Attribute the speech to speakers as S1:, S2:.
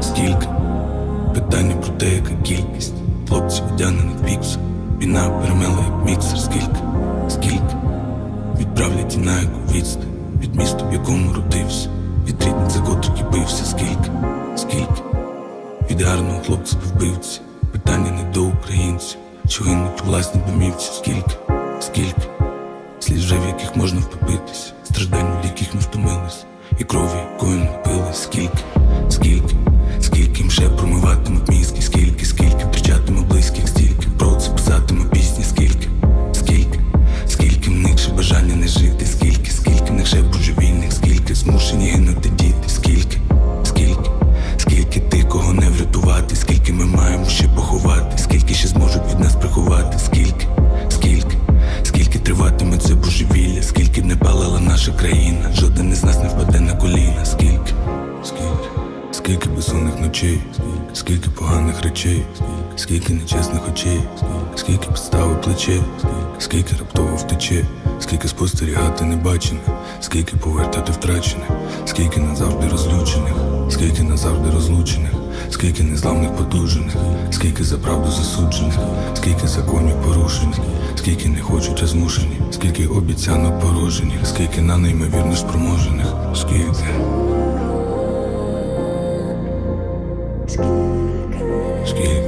S1: скільки питання про те, яка кількість хлопців одягнених пікс. Війна перемела як міксер, скільки, скільки відправлять і на яку відстань. Від міста, в якому родився, від рідних, за котрих бився, скільки, скільки від гарного хлопця вбивці. Питання не до українців, що гинуть у власній домівці, скільки, скільки слід в яких можна втопитись, страждань, від яких ми втомились, і крові, якою пили, скільки, скільки, скільки їм ще промиватимуть мізки, скільки, скільки втрачатиме близьких, стільки про це писатиме пісні, скільки, скільки, скільки в них ще бажання не жити, скільки, скільки в них ще божевільних, скільки змушені гинути діти, скільки, скільки, скільки тих, кого не врятувати, скільки ми маємо ще поховати, скільки ще зможуть від нас приховати, скільки, скільки, скільки триватиме це божевілля, скільки б не палила наша країна, жоден із нас не впаде на коліна, ночей, скільки поганих речей, скільки нечесних очей, скільки підстави плече, скільки раптово втече, скільки спостерігати небачене, скільки повертати втрачене, скільки назавжди розлючених, скільки назавжди розлучених, скільки незламних подужених, скільки за правду засуджених, скільки законів порушених, скільки не хочуть, а змушені, скільки обіцянок порожених, скільки на неймовірно спроможених, скільки. Скільки,